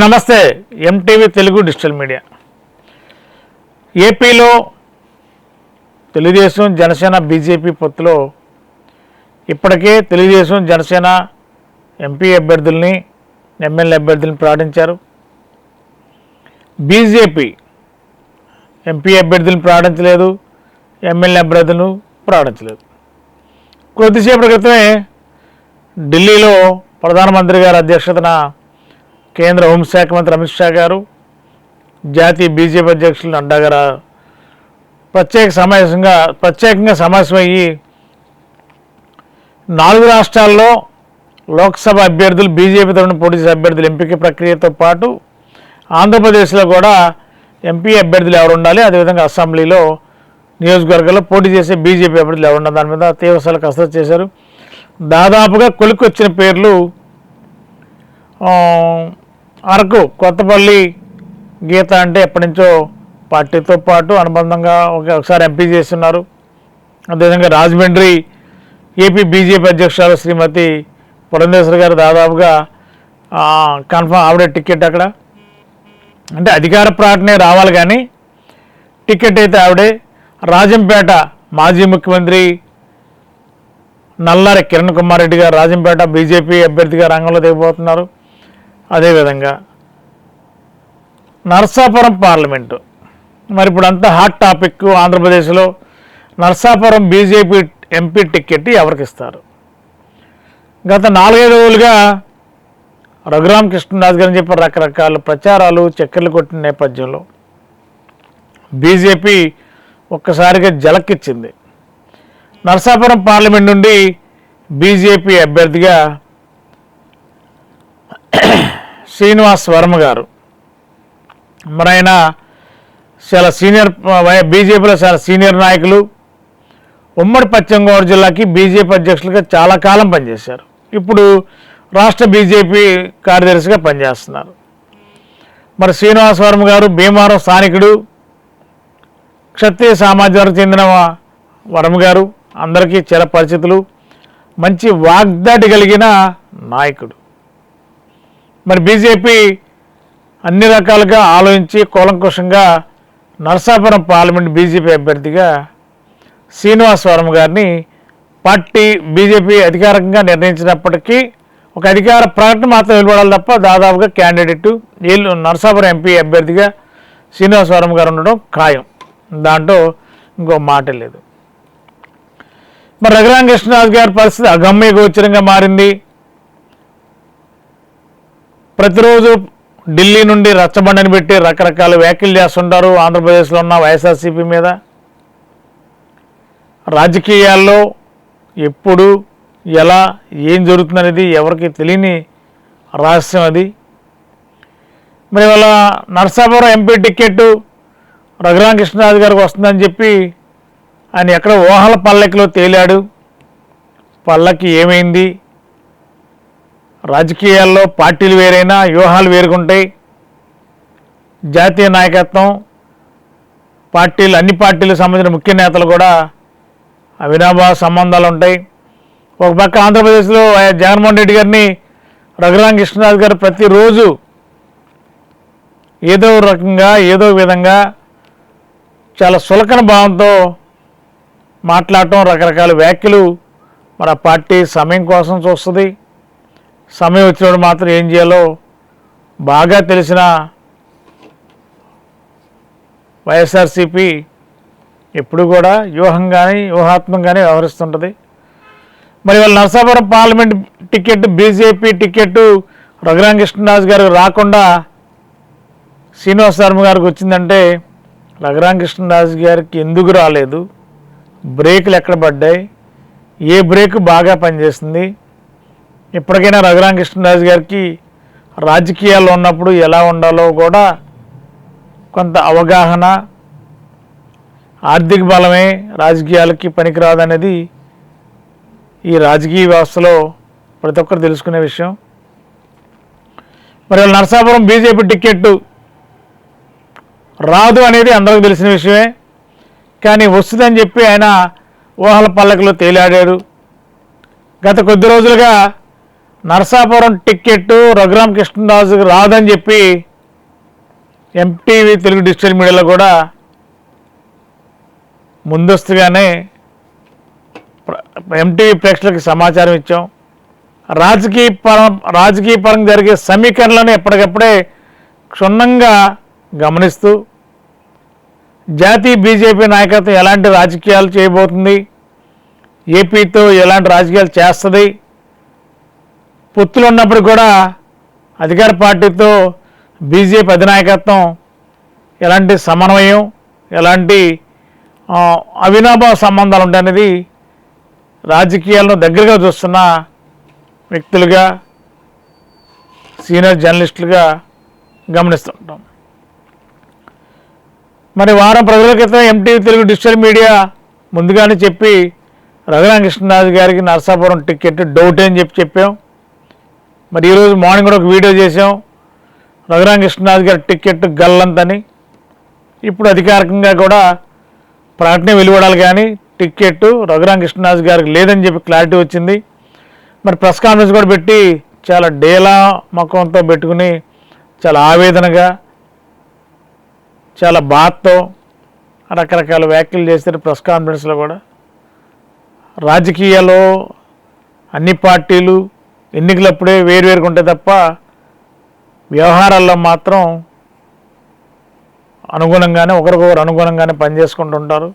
నమస్తే MTV Telugu digital media. ఏపీలో Telugu Desam Janasena BJP పొత్తులో ఇప్పటికే తెలుగుదేశం జనసేన ఎంపీ అభ్యర్థుల్ని ఎమ్మెల్యే అభ్యర్థుల్ని ప్రకటించారు. బీజేపీ ఎంపీ అభ్యర్థులను ప్రకటించలేదు ఎమ్మెల్యే అభ్యర్థులను ప్రకటించలేదు. కొద్దిసేపటి క్రితమే ఢిల్లీలో ప్రధానమంత్రి గారి అధ్యక్షతన కేంద్ర హోంశాఖ మంత్రి అమిత్ షా గారు జాతీయ బీజేపీ అధ్యక్షులు నడ్డా గారు ప్రత్యేక సమావేశంగా ప్రత్యేకంగా సమావేశమయ్యి నాలుగు రాష్ట్రాల్లో లోక్సభ అభ్యర్థులు బీజేపీ తరఫున పోటీ చేసే అభ్యర్థుల ఎంపిక ప్రక్రియతో పాటు ఆంధ్రప్రదేశ్లో కూడా ఎంపీ అభ్యర్థులు ఎవరు ఉండాలి అదేవిధంగా అసెంబ్లీలో నియోజకవర్గాల్లో పోటీ చేసే బీజేపీ అభ్యర్థులు ఎవరు ఉండాలి దాని మీద తీవ్రస్థాయిలో కసరత్తు చేశారు. దాదాపుగా కొలిక్కొచ్చిన పేర్లు అరకు కొత్తపల్లి గీత అంటే ఎప్పటి నుంచో పార్టీతో పాటు అనుబంధంగా ఒకసారి ఎంపీ చేస్తున్నారు. అదేవిధంగా రాజమండ్రి ఏపీ బీజేపీ అధ్యక్షురాలు శ్రీమతి పురంధేశ్వర్ గారు దాదాపుగా కన్ఫర్మ్ ఆవిడే టికెట్ అక్కడ. అంటే అధికార ప్రకటనే రావాలి కానీ టికెట్ అయితే ఆవిడే. రాజంపేట మాజీ ముఖ్యమంత్రి నల్లారి కిరణ్ కుమార్ రెడ్డి గారు రాజంపేట బీజేపీ అభ్యర్థిగా రంగంలో దిగబోతున్నారు. అదేవిధంగా నర్సాపురం పార్లమెంటు. మరి ఇప్పుడు అంతా హాట్ టాపిక్ ఆంధ్రప్రదేశ్లో నర్సాపురం బీజేపీ ఎంపీ టికెట్ ఎవరికి ఇస్తారు గత నాలుగైదు రోజులుగా రఘురామ్ కృష్ణరాజు గారిని చెప్పి రకరకాల ప్రచారాలు చక్కెర్లు కొట్టిన నేపథ్యంలో బీజేపీ ఒక్కసారిగా జలక్కిచ్చింది. నరసాపురం పార్లమెంట్ నుండి బీజేపీ అభ్యర్థిగా శ్రీనివాస్ వర్మ గారు. మరి ఆయన చాలా సీనియర్ బీజేపీలో చాలా సీనియర్ నాయకులు. ఉమ్మడి పశ్చిమ గోదావరి జిల్లాకి బీజేపీ అధ్యక్షులుగా చాలా కాలం పనిచేశారు. ఇప్పుడు రాష్ట్ర బీజేపీ కార్యదర్శిగా పనిచేస్తున్నారు. మరి శ్రీనివాస్ వర్మ గారు భీమవరం స్థానికుడు క్షత్రియ సామాజ్యానికి చెందిన వర్మ గారు. అందరికీ చిరపరిచితులు. మంచి వాగ్దాటి కలిగిన నాయకుడు. మరి బీజేపీ అన్ని రకాలుగా ఆలోచించి కూలంకుషంగా నరసాపురం పార్లమెంట్ బీజేపీ అభ్యర్థిగా శ్రీనివాసవరం గారిని పార్టీ బీజేపీ అధికారికంగా నిర్ణయించినప్పటికీ ఒక అధికార ప్రకటన మాత్రం వెలువడాలి తప్ప దాదాపుగా క్యాండిడేట్ వీళ్ళు నరసాపురం ఎంపీ అభ్యర్థిగా శ్రీనివాస్ గారు ఉండడం ఖాయం. దాంట్లో ఇంకో మాట లేదు. మరి రఘురామకృష్ణరాజు గారి పరిస్థితి అగమ్య గోచరంగా మారింది. ప్రతిరోజు ఢిల్లీ నుండి రచ్చబండని పెట్టి రకరకాల వ్యాఖ్యలు చేస్తుంటారు ఆంధ్రప్రదేశ్లో ఉన్న వైఎస్ఆర్సీపీ మీద. రాజకీయాల్లో ఎప్పుడు ఎలా ఏం జరుగుతుందనేది ఎవరికి తెలియని రహస్యం అది. మరి ఇవాళ నర్సాపురం ఎంపీ టికెట్ రఘురామ కృష్ణరాజు గారికి వస్తుందని చెప్పి ఆయన ఎక్కడ ఊహల పల్లకిలో తేలాడు. పల్లకి ఏమైంది? రాజకీయాల్లో పార్టీలు వేరైనా వ్యూహాలు వేరుగుంటాయి జాతీయ నాయకత్వం పార్టీలు అన్ని పార్టీలకు సంబంధించిన ముఖ్య నేతలు కూడా అవినాభావ సంబంధాలు ఉంటాయి. ఒక పక్క ఆంధ్రప్రదేశ్లో జగన్మోహన్ రెడ్డి గారిని రఘురామ కృష్ణరాజు గారు ప్రతిరోజు ఏదో రకంగా ఏదో విధంగా చాలా సులకన భావంతో మాట్లాడటం రకరకాల వ్యాఖ్యలు మన పార్టీ సమయం కోసం చూస్తుంది. సమయం వచ్చినప్పుడు మాత్రం ఏం చేయాలో బాగా తెలిసిన వైఎస్ఆర్సిపి ఎప్పుడు కూడా వ్యూహంగానే వ్యూహాత్మకంగానే వ్యవహరిస్తుంటుంది. మరి వాళ్ళ Narasapuram parliament ticket BJP ticket Raghurama Krishnaraju గారికి రాకుండా శ్రీనివాస ధర్మ గారికి వచ్చిందంటే రఘురామకృష్ణరాజు గారికి ఎందుకు రాలేదు? బ్రేకులు ఎక్కడ పడ్డాయి? ఏ బ్రేక్ బాగా పనిచేస్తుంది ఇప్పటికైనా రఘురామకృష్ణరాజు గారికి రాజకీయాల్లో ఉన్నప్పుడు ఎలా ఉండాలో కూడా కొంత అవగాహన ఆర్థిక బలమే రాజకీయాలకి పనికిరాదనేది ఈ రాజకీయ వ్యవస్థలో ప్రతి ఒక్కరు తెలుసుకునే విషయం. మరి నరసాపురం బీజేపీ టికెట్ రాదు అనేది అందరికీ తెలిసిన విషయమే. కానీ వస్తుందని చెప్పి ఆయన ఊహల పల్లకిలో తేలాడాడు. గత కొద్ది రోజులుగా నరసాపురం టిక్కెట్ రఘురామ కృష్ణరాజుకి రాదని చెప్పి ఎంటీవీ తెలుగు డిజిటల్ మీడియాలో కూడా ముందస్తుగానే ఎంటీవీ ప్రేక్షకులకి సమాచారం ఇచ్చాం. రాజకీయ పరం రాజకీయ పరంగా జరిగే సమీకరణలను ఎప్పటికప్పుడే క్షుణ్ణంగా గమనిస్తూ జాతీయ బీజేపీ నాయకత్వం ఎలాంటి రాజకీయాలు చేయబోతుంది ఏపీతో ఎలాంటి రాజకీయాలు చేస్తుంది పొత్తులు ఉన్నప్పుడు కూడా అధికార పార్టీతో బీజేపీ అధినాయకత్వం ఎలాంటి సమన్వయం ఎలాంటి అవినాభావ సంబంధాలు ఉంటాయనేది రాజకీయాలను దగ్గరగా చూస్తున్న వ్యక్తులుగా సీనియర్ జర్నలిస్టులుగా గమనిస్తుంటాం మరి వారం ప్రజల క్రితం ఎంటీవీ తెలుగు డిజిటల్ మీడియా ముందుగానే చెప్పి రఘురామకృష్ణరాజు గారికి నరసాపురం టికెట్ డౌట్ అని చెప్పి చెప్పాం. మరి ఈరోజు మార్నింగ్ కూడా ఒక వీడియో చేసాం రఘురామ కృష్ణరాజు గారి టికెట్ గల్లంతని. ఇప్పుడు అధికారికంగా కూడా ప్రకటన వెలువడాలి కానీ టికెట్ రఘురామ కృష్ణరాజు గారికి లేదని చెప్పి క్లారిటీ వచ్చింది. మరి ప్రెస్ కాన్ఫరెన్స్ కూడా పెట్టి చాలా డేలా ముఖంతో పెట్టుకుని చాలా ఆవేదనగా చాలా బాధతో రకరకాల వ్యాఖ్యలు చేశారు ప్రెస్ కాన్ఫరెన్స్లో కూడా. రాజకీయాల్లో అన్ని పార్టీలు ఎన్నికలప్పుడే వేరువేరుగా ఉంటాయి తప్ప వ్యవహారాల్లో మాత్రం అనుగుణంగానే ఒకరికొకరు అనుగుణంగానే పనిచేసుకుంటూ ఉంటారు.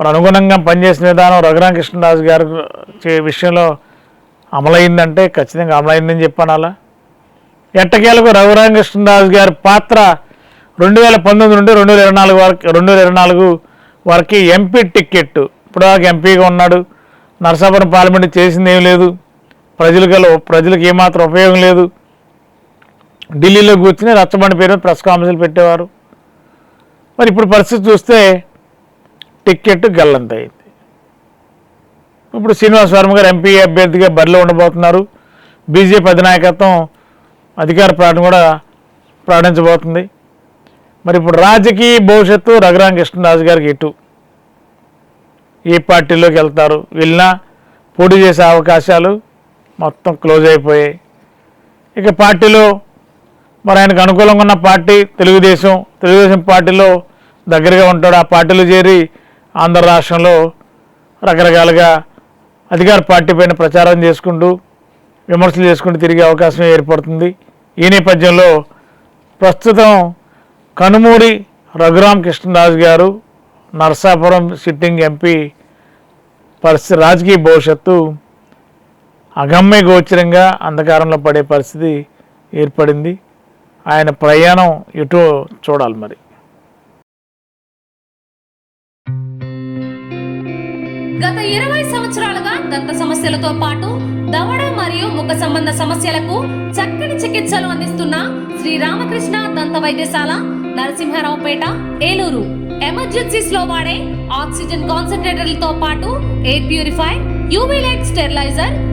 మరి అనుగుణంగా పనిచేసిన విధానం రఘురామ గారు చే- విషయంలో అమలైందంటే ఖచ్చితంగా అమలైందని చెప్పాను అలా ఎట్టకేలకు రఘురామకృష్ణరాజ్ గారి పాత్ర రెండు వేల పంతొమ్మిది నుండి రెండు వేల ఇరవై నాలుగు వరకు రెండు వేల ఇరవై నాలుగు వరకు ఎంపీ టికెట్ ఇప్పుడు ఎంపీగా ఉన్నాడు. నరసాపురం పార్లమెంట్ చేసింది ఏం లేదు. ప్రజలు గల ప్రజలకు ఏమాత్రం ఉపయోగం లేదు. ఢిల్లీలో కూర్చుని రచ్చబండి పేరు ప్రెస్ కాన్ఫరెన్స్లు పెట్టేవారు. మరి ఇప్పుడు పరిస్థితి చూస్తే టిక్కెట్ గల్లంత అయింది. ఇప్పుడు శ్రీనివాస్ వర్మ గారు ఎంపీ అభ్యర్థిగా బరిలో ఉండబోతున్నారు. బీజేపీ అధినాయకత్వం అధికార ప్రకటన కూడా ప్రకటించబోతుంది. మరి ఇప్పుడు రాజకీయ భవిష్యత్తు రఘురామ కృష్ణరాజు గారికి ఇటు. ఏ పార్టీలోకి వెళ్తారు? వెళ్ళినా పోటీ చేసే అవకాశాలు మొత్తం క్లోజ్ అయిపోయాయి ఇక పార్టీలో మరి ఆయనకు అనుకూలంగా ఉన్న పార్టీ తెలుగుదేశం. తెలుగుదేశం పార్టీలో దగ్గరగా ఉంటాడు. ఆ పార్టీలో చేరి ఆంధ్ర రాష్ట్రంలో రకరకాలుగా అధికార పార్టీ పైన ప్రచారం చేసుకుంటూ విమర్శలు చేసుకుంటూ తిరిగే అవకాశం ఏర్పడుతుంది. ఈ నేపథ్యంలో ప్రస్తుతం కనుమూరి రఘురామ్ కృష్ణదాస్ గారు నరసాపురం సిట్టింగ్ ఎంపీ పరిస్థితి రాజకీయ భవిష్యత్తు అగమ్య గోచరంగా అంధకారంలో పడే పరిస్థితి ఏర్పడింది. ఆయన ప్రయాణం ఎటో చూడాలి మరి. గత ఇరవై సంవత్సరాలుగా దంత సమస్యలతో పాటు దవడ మరియు ముఖ సంబంధ సమస్యలకు చక్కని చికిత్సలు అందిస్తున్న శ్రీ రామకృష్ణ దంత వైద్యశాల నరసింహారావుపేట ఏలూరు. ఎమర్జెన్సీస్లో వాడే ఆక్సిజన్ కాన్సన్ట్రేటర్లతో పాటు air purify UV light steriliser